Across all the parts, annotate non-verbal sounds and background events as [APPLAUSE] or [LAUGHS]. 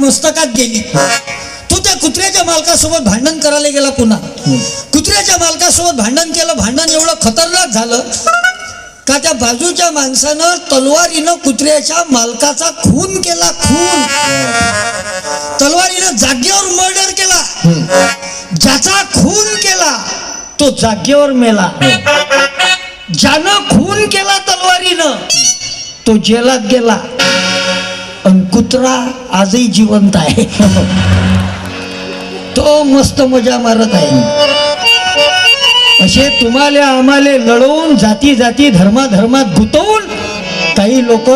मस्तकात गेली. तू त्या कुत्र्याच्या मालकासोबत भांडण करायला गेला पुन्हा. कुत्र्याच्या मालकासोबत भांडण केलं भांडण एवढं खतरनाक झालं का त्या बाजूच्या माणसानं तलवारीनं कुत्र्याच्या मालकाचा खून केला खून. तलवारीनं जागेवर मर्डर केला. ज्याचा खून केला तो जागेवर मेला. ज्यानं खून केला तलवारीनं तो जेलात गेला. आणि कुत्रा आजही जिवंत आहे. [LAUGHS] तो मस्त मजा मारत आहे. असे तुम्हाला आम्हाला लढवून जाती जाती धर्माधर्मात गुंतवून काही लोक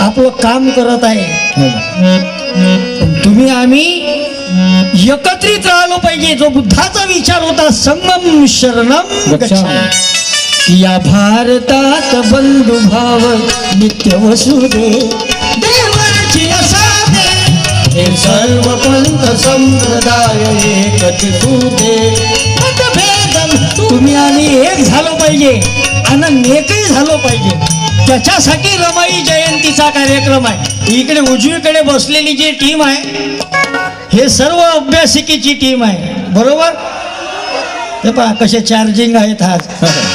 आपलं काम करत आहे. तुम्ही आम्ही एकत्रित राहिलो पाहिजे. जो बुद्धाचा विचार होता संगम शरणम. या भारतात बंधुभाव नित्य वसुदे. हे सर्व पंथ संप्रदाय एकच तुते मतभेदन तुम्ही आणि एक झालो पाहिजे. आणि एकही झालो पाहिजे. त्याच्यासाठी रमाई जयंतीचा कार्यक्रम आहे. इकडे उजवीकडे बसलेली जी टीम आहे हे सर्व अभ्यासिकेची टीम आहे. बरोबर? ते पहा कसे चार्जिंग आहेत आज. [LAUGHS]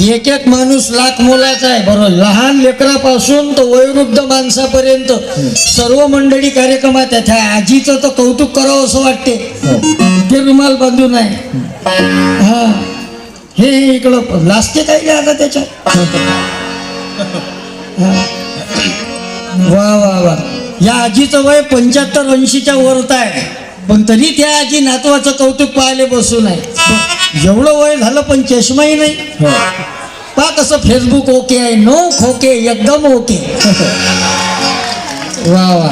एक एक माणूस लाख मोलाचा आहे. बरोबर. लहान लेकरापासून तर वयोवृद्ध माणसापर्यंत सर्व मंडळी कार्यक्रमात ह्या आजीचं तर कौतुक करावं असं वाटते ते रुमाल बांधून आहे हा. हे इकडं लाजते काय काय आता त्याच्यात? हा. वा वा वा. या आजीचं वय पंच्याहत्तर ऐंशीच्या वरत आहे. पण तरी त्या आजी नातवाचं कौतुक पाहायला बसून आहे एवढं वय झालं पण चष्माही नाही. पा कसं फेसबुक ओके आहे नो खोके एकदम ओके वा वा.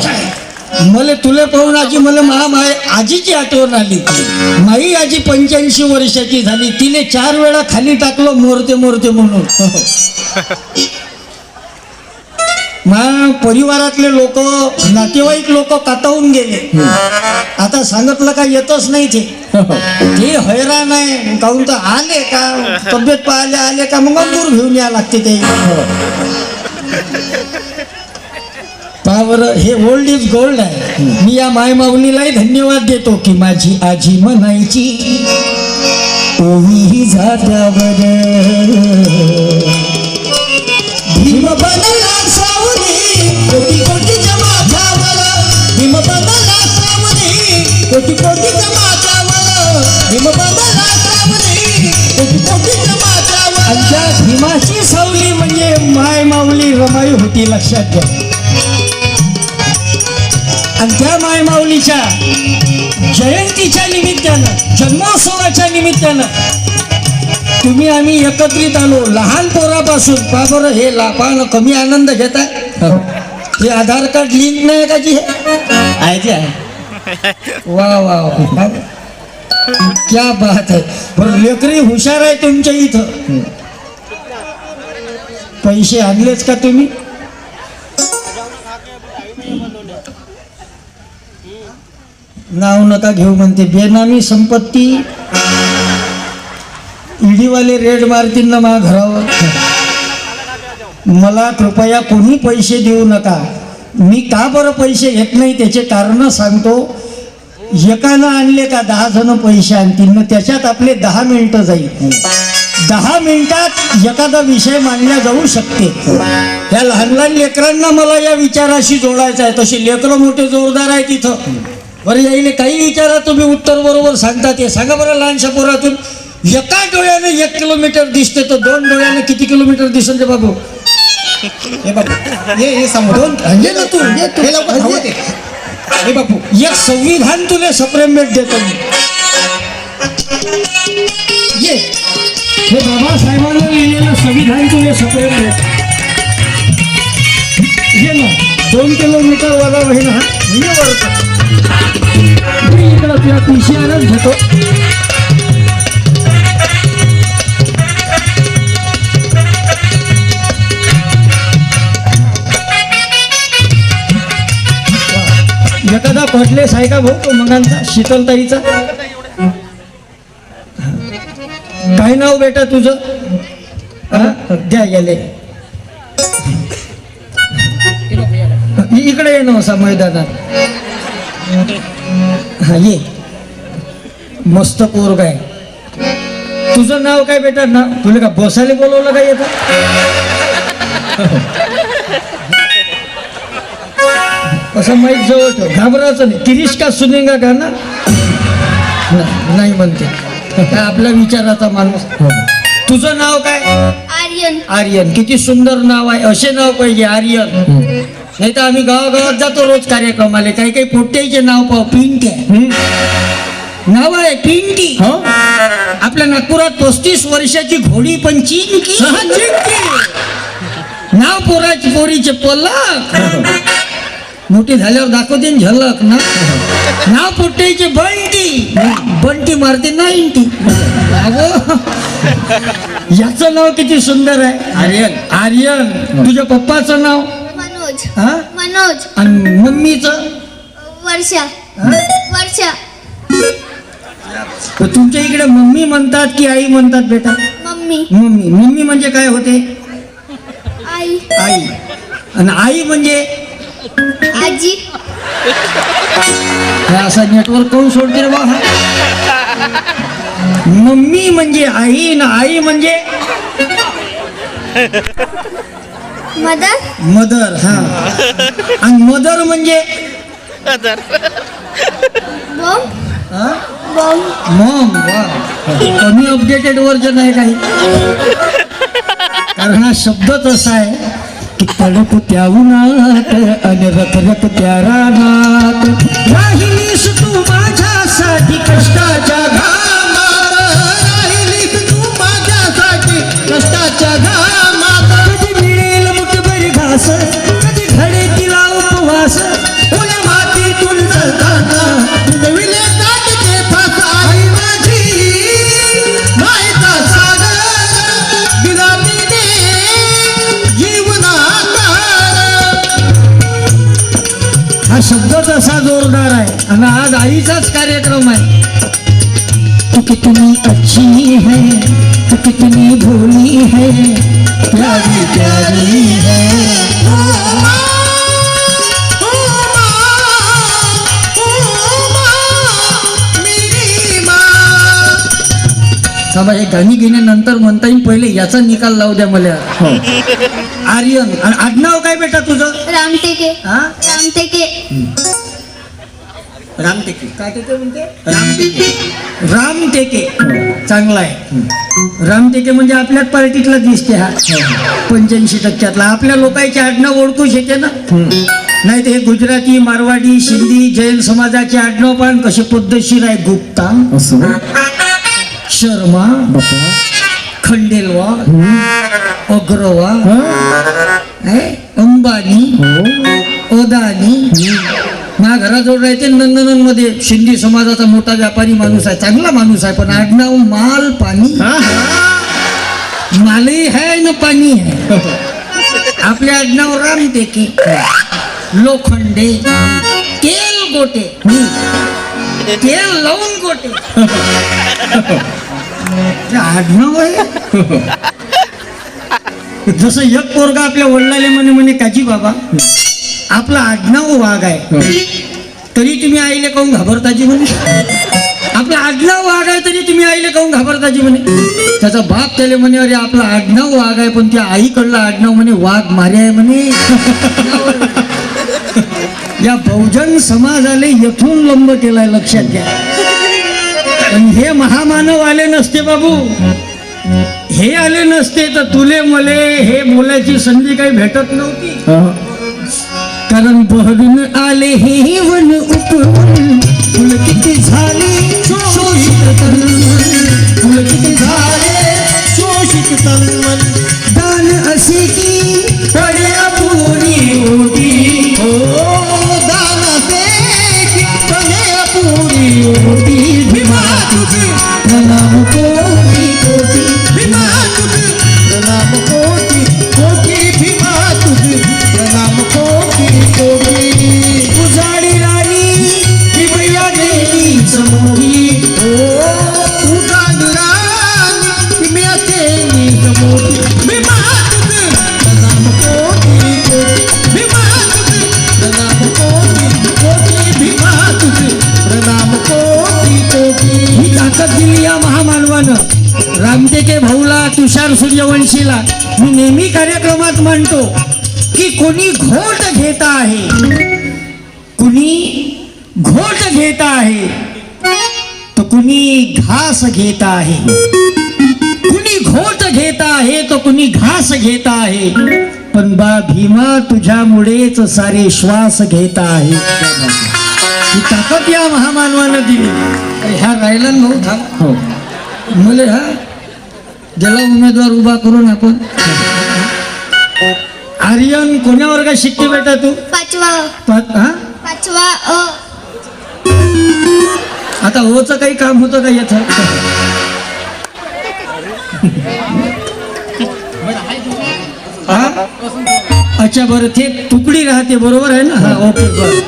मला तुले पाहून आजी मला महा माय आजीची आठवण आली माई आजी पंच्याऐंशी वर्षाची झाली तिने चार वेळा खाली टाकलं मोरते मोरते म्हणून. [LAUGHS] मा परिवारातले लोक नातेवाईक लोक कातावून गेले. आता सांगितलं का येतच नाही ते. ते हैराण आहे. काहून तर आले का? तब्येत पाहिले आले का? मग अंगूर घेऊन या लागते ते. पावर बरं हे ओल्ड इज गोल्ड आहे. मी या मायमाऊलीलाही धन्यवाद देतो की माझी आजी म्हणायची ओवी जात्यावर ती लक्षात घ्या. आणि त्या माय माऊलीच्या जयंतीच्या निमित्तानं जन्मोत्सवाच्या निमित्तानं तुम्ही आम्ही एकत्रित आलो. लहान पोरापासून का बरं हे लापानं कमी आनंद घेताय. हो. हे. आधार कार्ड लिंक नाही का जी? आहे जे आहे. वा वा वा. क्या बात आहे. बरं लेकरी हुशार आहे तुमच्या इथं. पैसे आणलेच का तुम्ही? नाव नका घेऊ म्हणते. बेनामी संपत्ती. ईडीवाले रेड मारतील ना माझ्या घरावर? मला कृपया कोणी पैसे देऊ नका. मी का बरं पैसे घेत नाही त्याचे कारण सांगतो. एकानं आणले का दहा जण पैसे आणतील? ना त्याच्यात आपले दहा मिनिटं जाईल. दहा मिनिटात एखादा विषय मांडला जाऊ शकते. त्या लहान लहान लेकरांना मला या विचाराशी जोडायचं आहे. तसे लेकरं मोठे जोरदार आहे तिथं बरं यायले काही विचारा तुम्ही उत्तर बरोबर सांगता ते. सांगा बरं लहानशा पोरातून. एका डोळ्याने एक किलोमीटर दिसते तर दोन डोळ्याने किती किलोमीटर दिसेल रे बाबू? हे बापू ये हे दोन ये ना तू ये तू. हे ते. बापू एक संविधान तुला सप्रेमेट देतो मी. ये हे बाबासाहेबांना लिहिलेलं संविधान तुला सप्रेमेट ये ना दोन किलोमीटर वाला होईल हा ये वरचा. मी इकडं तुला पी घेतो एखादा कॉटलेस आहे का भाऊ तो मगांचा शीतलताईचा. काय नाव बेटा तुझं? द्या गेले इकडे इकडे ये ना असा मैदानात हा ये. मस्त पोरग आहे. तुझं नाव काय बेटा? ना तुला का बसायला बोलवलं काय येतं असं माहीत जवळ ठेव. घाबरायचं नाही. किरीश का सुनेगा का ना? नाही- नाही म्हणते. काय आपल्या विचाराचा माणूस. तुझं नाव काय? आर्यन. आर्यन. किती सुंदर नाव आहे. असे नाव पाहिजे आर्यन. नाही तर आम्ही गावागावात जातो रोज कार्यक्रमाला. काही काही पोट्याचे नाव पाहू. पिंकी. आहे नाव आहे पिंकी. आपल्या नागपुरात पस्तीस वर्षाची घोडी पण चिंकी. नाव पोराची पोरीचे पलक. मोठी झाल्यावर दाखवते झलक ना? नाव पोट्याचे बंटी. बंटी मारते नाईन्टी. याचं नाव किती सुंदर आहे. आर्यन. आर्यन. तुझ्या पप्पाचं नाव? मनोज. हा? मनोज. आणि मम्मीचं? वर्षा? वर्षा. तर तुमच्या इकडे मम्मी म्हणतात की आई म्हणतात बेटा? मम्मी. मम्मी. मम्मी म्हणजे काय होते? आई. आई. आणि आई म्हणजे? आजी. असा नेटवर्क कोण सोडते रे बा हा? मम्मी म्हणजे आई ना आई म्हणजे? मदर? मदर हा. आणि मदर म्हणजे? बॉम हा? बॉम मॉम वा. कमी अपडेटेड वर्जन आहे काही. कारण हा शब्दच असा आहे की तडप त्या उन्हात आणि रखरख त्या रानात. राहिलीस तू माझ्यासाठी कष्टाच्या मुठभर कधी घडे तिला उपवास मातीतून जळताना दाटके फास आई माझी मायचा सागर जीवनाकार. हा शब्द तसा जोरदार आहे आणि आज आईचाच कार्यक्रम आहे. तू कितनी अच्छी है तू कितनी भोली है प्यारी प्यारी है. थांबा हे गाणी घेण्यानंतर म्हणता येईल पहिले याचा निकाल लावू द्या मला. आर्यन आणि आडनाव काय बेटा तुझं? रामटेके हा? रामटेके रामटेके काय टेके म्हणते? रामटेके रामटेके चांगला आहे. रामटेके म्हणजे आपल्याच पार्टीतला दिसते हा. पंच्याऐंशी टक्क्यातला. आपल्या लोकांचे आडनाव ओळखू शके ना. नाही ते हे गुजराती मारवाडी सिंधी जैन समाजाचे आडनाव पण कसे पद्धतशीर आहे गुप्ता. शर्मा खंडेलवा अग्रवा हे, अंबानी अदानी माझ्या घराजवळ राहते नंदनवनमध्ये शिंदे समाजाचा मोठा व्यापारी माणूस आहे चांगला माणूस आहे पण आडनाव माल पाणी. मालही है न पाणी है आपले आडनाव राम टेके लोखंडे तेल गोटे. तेल लावून गोटे. आहे. जसं एक पोरगा आपल्या वडिलाले म्हणे म्हणे काजी बाबा आपला आडनाव वाघ आहे. तरी तुम्ही आईले काहून घाबरताजी म्हणे? आपला आडनाव वाघ आहे तरी तुम्ही आईले काहून घाबरताजी म्हणे? त्याचा बाप त्याले म्हणे अरे आपला आडनाव वाघ आहे पण त्या आईकडला आडनाव म्हणे वाघ मारे आहे म्हणे. या बहुजन समाजाले यथून लंब केलाय लक्षात घ्या. हे महामानव आले नसते बाबू. हे आले नसते तर तुले मले हे बोलायची संधी काही भेटत नव्हती. कारण बहरून आले हे वन उपवन फुल किती झाले शोषित तन्मन फुल किती झाले शोषित तन्मन दान असे की नमस्कार सूर्यवंशीला. मी नेहमी कार्यक्रमात म्हणतो की कोणी घोट घेत आहे. कुणी घोट घेत आहे तर कुणी घास घेत आहे. कुणी घोट घेत आहे तर कुणी घास घेत आहे. पण बा भीमा तुझ्यामुळेच सारे श्वास घेत आहे. ही ताकद या महामानवानं दिली. ह्या राहिला ना भाऊ थांब. हो. मुले हा ज्याला उमेदवार उभा करून आपण आर्यन कोण्या वर्गात शिकते बेटा तू? पाचवा. पाच- हा? पाचवा अ. आता ओचं काही काम होतं का येत अच्छा बरं ते तुकडी राहते बरोबर आहे ना? हा ओके बरं.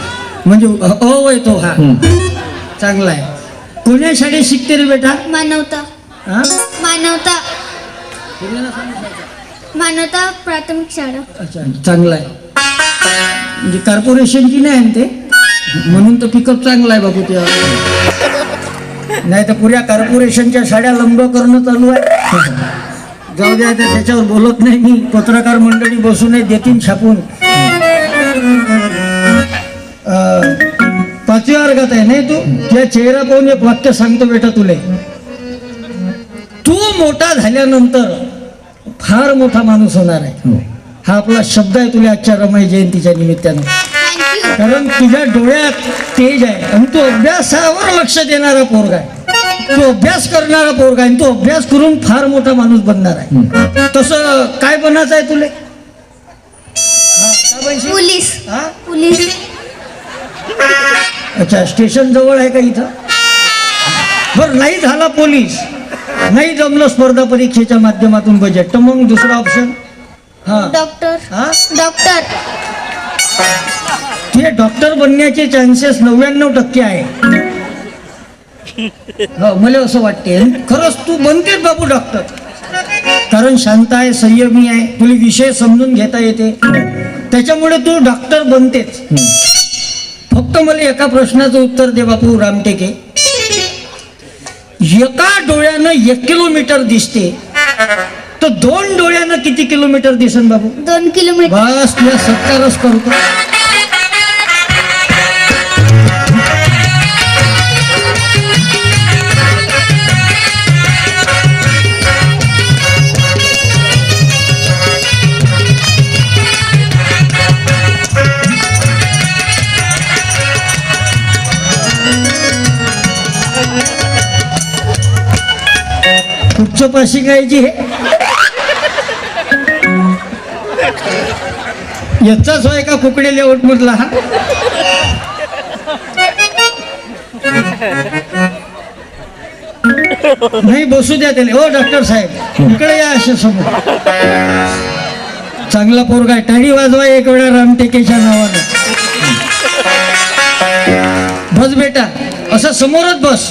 म्हणजे ओ वय तो हा. चांगला आहे. कोण्या शाळेत शिकते रे बेटा? मानवता. हा? मानवता. मानवता प्राथमिक शाळा. अच्छा चांगला आहे. म्हणजे कॉर्पोरेशनची नाही आहे ना ते? म्हणून तर पिकअप चांगला आहे बाबू त्या नाही तर पुऱ्या कॉर्पोरेशनच्या साड्या लंब करणं चालू आहे. जाऊ द्या आता त्याच्यावर बोलत नाही मी. पत्रकार मंडळी बसून देतील छापून. पाचव्या वर्गात आहे नाही तू? त्या चेहरा पाहून एक वाक्य सांगतो बेटा तुले. तू मोठा झाल्यानंतर फार मोठा माणूस होणार आहे. हा. आपला शब्द आहे तुला आजच्या रमाई जयंतीच्या निमित्तानं. थँक्यू कारण तुझ्या डोळ्यात तेज आहे आणि तू अभ्यासावर लक्ष देणारा पोरगा आहे. तू अभ्यास करणारा पोरगा आहे आणि तू अभ्यास करून फार मोठा माणूस बनणार आहे. तसं काय बनायचं आहे तुले? हा, काय बनशील? पोलीस. हा? पोलीस. अच्छा स्टेशन जवळ आहे का इथं? बरं नाही झाला पोलीस. नाही जमलं स्पर्धा परीक्षेच्या माध्यमातून बजेट तर मग दुसरा ऑप्शन हा. डॉक्टर हा? डॉक्टर तुझे डॉक्टर बनण्याचे चान्सेस नव्याण्णव टक्के आहे. हो मला असं वाटते खरंच तू बनतेच बाबू डॉक्टर कारण शांत आहे संयमी आहे. तुला विषय समजून घेता येते. त्याच्यामुळे तू डॉक्टर बनतेच. फक्त मला एका प्रश्नाचं उत्तर दे बापू रामटेके. एका डोळ्यानं एक किलोमीटर दिसते. तर दोन डोळ्यानं किती किलोमीटर दिसन बाबू? दोन किलोमीटर. बस तुला सत्कारच करतो. कुठचं शिकायची याचाच होय का कुकडे लेवट हा. नाही बसू द्या त्याला. हो डॉक्टर साहेब इकडे या असे समोर. चांगला पोरगा आहे. टाळी वाजवा एक वेळा रामटेकेच्या नावानं. बस बेटा असं समोरच बस.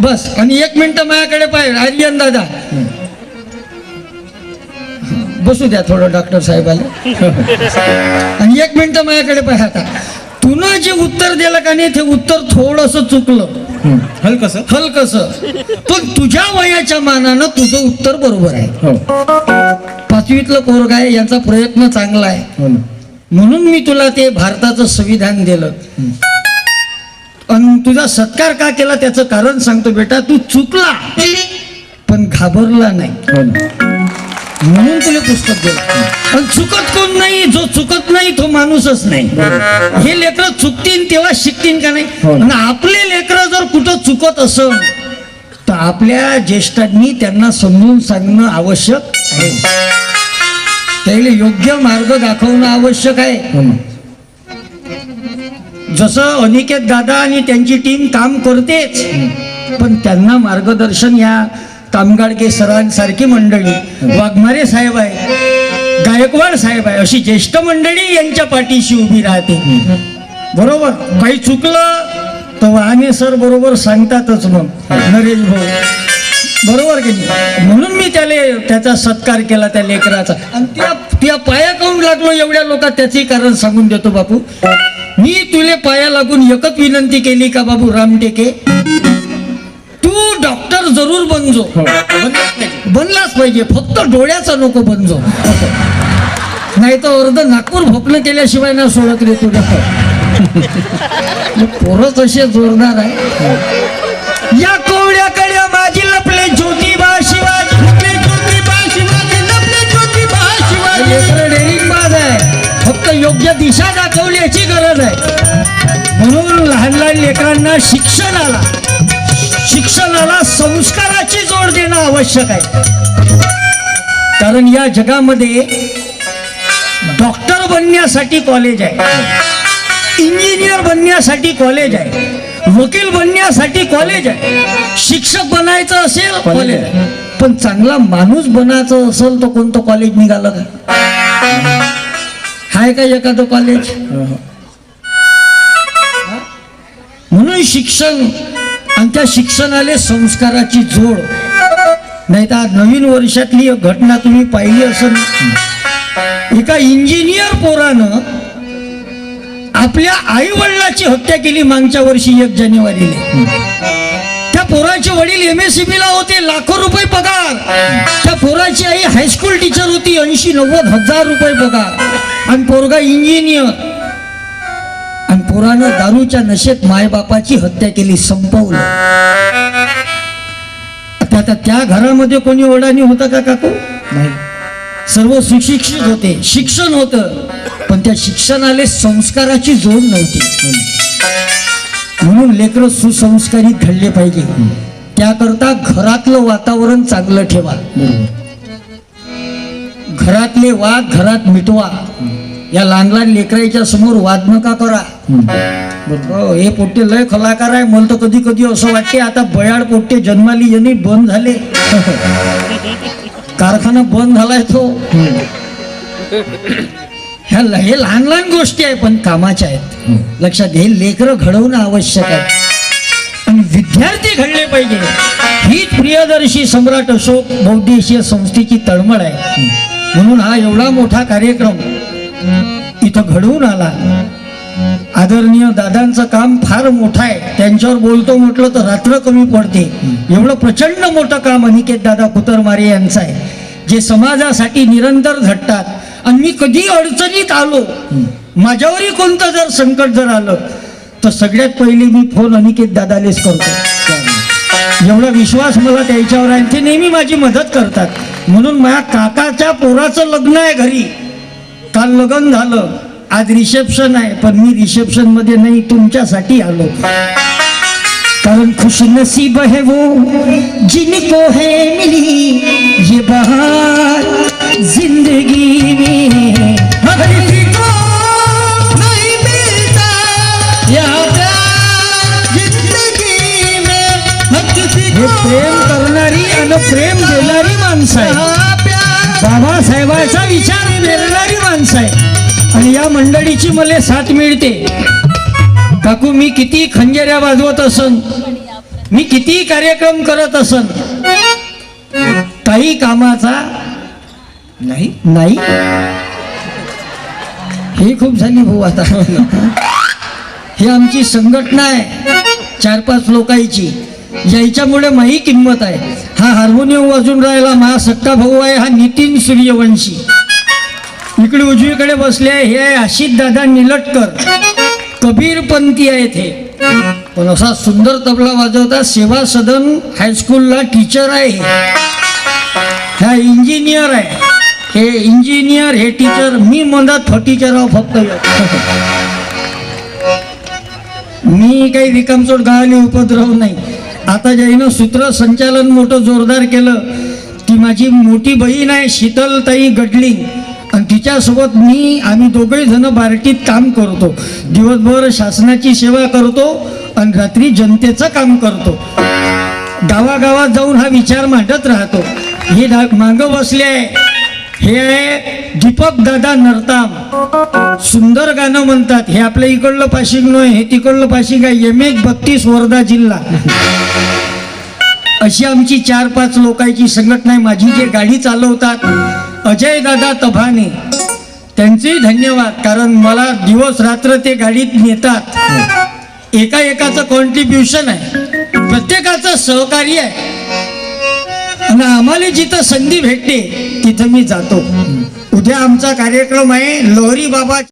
बस आणि एक मिनिट माझ्याकडे पाहिजे आर्यन दादा. बसू द्या थोडं डॉक्टर साहेबाला. आणि एक मिनिट माझ्याकडे पाहिजे आता. तुनं जे उत्तर दिलं का नाही ते उत्तर थोडस चुकलं. हलकस? हलकस. पण तुझ्या वयाच्या मानानं तुझं उत्तर बरोबर आहे. हो. पाचवीतलं पोरग आहे यांचा प्रयत्न चांगला आहे. हो म्हणून मी तुला ते भारताचं संविधान दिलं. आणि तुझा सत्कार का केला त्याचं कारण सांगतो बेटा तू चुकला. पण घाबरला नाही. हो म्हणून तुला पुस्तक दिलं. पण चुकत कोण नाही? जो चुकत नाही तो माणूसच नाही. हे लेकरं चुकतील तेव्हा शिकतील का नाही? हो. आणि आपले लेकरं जर कुठं चुकत असल तर आपल्या ज्येष्ठांनी त्यांना समजून सांगणं आवश्यक आहे. त्याला योग्य मार्ग दाखवणं आवश्यक आहे. हो जसं अनिकेत दादा आणि त्यांची टीम काम करतेच पण त्यांना मार्गदर्शन या कामगाडके सरांसारखी मंडळी वाघमारे साहेब आहे गायकवाड साहेब आहे अशी ज्येष्ठ मंडळी यांच्या पाठीशी उभी राहते. बरोबर? काही चुकलं तर वाहने सर बरोबर सांगतातच मग नरेश भाऊ. बरोबर की म्हणून मी त्याला त्याचा सत्कार केला त्या लेकराचा. आणि त्या त्या पाया काऊन लागलो? एवढ्या लोकात त्याचे कारण सांगून देतो बापू. मी तुले पाया लागून एकच विनंती केली का बाबू रामटेके तू डॉक्टर जरूर बनजो. हो. बनलंच पाहिजे. फक्त डोळ्याचा नको बनजो. नाही तर अर्ध नागपूर भोकणं केल्याशिवाय ना सोडत रे तुला. [LAUGHS] पोरच असे जोरदार आहे योग्य दिशा दाखवण्याची गरज आहे. म्हणून लहान लहान लेकरांना शिक्षणाला शिक्षणाला संस्काराची जोड देणं आवश्यक आहे. कारण या जगामध्ये डॉक्टर बनण्यासाठी कॉलेज आहे. इंजिनियर बनण्यासाठी कॉलेज आहे. वकील बनण्यासाठी कॉलेज आहे. शिक्षक बनायचं असेल कॉलेज पण चांगला माणूस बनायचं असेल तर कोणतं कॉलेज निघालं का? आहे का एखादं कॉलेज म्हणून शिक्षण आणि त्या शिक्षणाले संस्काराची जोड. नाही तर आज नवीन वर्षातली एक घटना तुम्ही पाहिली असेल. एका इंजिनियर पोरानं आपल्या आई वडिलाची हत्या केली मागच्या वर्षी एक जानेवारीला. पोराचे वडील एम एस ला होते लाखो रुपये पगार. त्या पोराची आई हायस्कूल टीचर होती ऐंशी नव्वद हजार रुपये पगार. आणि पोरगा इंजिनियर आणि पोरानं दारूच्या नशेत मायबापाची हत्या केली संपवलं. आता आता त्या घरामध्ये कोणी ओढाणी होता का काकू? नाही. सर्व सुशिक्षित होते. शिक्षण होतं. पण त्या शिक्षणाले संस्काराची जोड नव्हती. म्हणून लेकरं सुसंस्कारित घडले पाहिजे. त्याकरता घरातलं वातावरण चांगलं ठेवा. घरातले वाद घरात मिटवा. या लहान लहान लेकराच्या समोर वाद नका करा. हो हे पोट्टे लय कलाकार आहे. मला तर कधी कधी असं वाटते आता बयाड पोट्टे जन्माली यांनी बंद झाले. [LAUGHS] कारखाना बंद झालाय तो. [LAUGHS] ह्या हे लहान लहान गोष्टी आहे पण कामाच्या आहेत. लक्षात घे लेकरं घडवणं आवश्यक आहे. आणि विद्यार्थी घडले पाहिजे. हीच प्रियदर्शी सम्राट अशोक बौद्धिशीय संस्थेची तळमळ आहे. म्हणून हा एवढा मोठा कार्यक्रम इथं घडवून आला. आदरणीय दादांचं काम फार मोठं आहे. त्यांच्यावर बोलतो म्हटलं तर रात्र कमी पडते. एवढं प्रचंड मोठं काम अनिकेत दादा कुतरमारे यांचं आहे. जे समाजासाठी निरंतर झटतात. आणि मी कधी अडचणीत आलो माझ्यावरही कोणतं जर संकट जर आलं तर सगळ्यात पहिले मी फोन अनिकेत दादालेच करतो. एवढा विश्वास मला त्याच्यावर आहे. ते नेहमी माझी मदत करतात. म्हणून माझ्या काकाच्या पोराचं लग्न आहे घरी. काल लग्न झालं. आज रिसेप्शन आहे पण मी रिसेप्शनमध्ये नाही तुमच्यासाठी आलो. कारण खुश नसीब है वो जिनको है मिली ये बहार जिंदगी में। को नहीं मिलता जिंदगी हे प्रेम करणारी आणि प्रेम देणारी माणसं आहे बाबासाहेबाचा विचार पेरणारी माणसं आहे आणि या मंडळीची मला साथ मिळते. काकू मी किती खंजेऱ्या वाजवत असन? मी किती कार्यक्रम करत असन? काही कामाचा नाही नाही. हे खूप झाली भाऊ आता. हे आमची संघटना आहे चार पाच लोकांची. याच्यामुळे माही किंमत आहे. हा हार्मोनियम वाजून राहिला माझा सत्ता भाऊ आहे हा नितीन सूर्यवंशी. इकडे उजवीकडे बसले आहे हे आहे आशित दादा निलटकर. कबीरपंथी आहेत हे. पण असा सुंदर तबला वाजवता सेवा सदन हायस्कूलला टीचर आहे ह्या इंजिनियर आहे. हे इंजिनियर हे टीचर मी म्हणतात टीचर हो आहो फक्त मी काही रिकामचोट गावाले उपद्रव नाही. आता ज्यानं सूत्रसंचालन मोठं जोरदार केलं ती माझी मोठी बहीण आहे शीतलताई गडली आणि तिच्यासोबत मी आम्ही दोघे जण बार्टीत काम करतो. दिवसभर शासनाची सेवा करतो आणि रात्री जनतेचं काम करतो. गावागावात जाऊन हा विचार मांडत राहतो. हे मागं बसले आहे. हे आहे दीपक दादा नरताम. सुंदर गाणं म्हणतात. हे आपल्या इकडलं पाशिंग नाही हे तिकडलं पाशिंग आहे. एम एक बत्तीस वर्धा जिल्हा. अशी आमची चार पाच लोकांची संघटना आहे. माझी जे गाडी चालवतात अजय दादा तभाने. त्यांचेही धन्यवाद कारण मला दिवस रात्र ते गाडीत नेतात. एका एकाचं कॉन्ट्रीब्युशन आहे. प्रत्येकाचं सहकार्य आहे. आणि आम्हाला जिथं संधी भेटते तिथं मी जातो. उद्या आमचा कार्यक्रम आहे लोहरी बाबा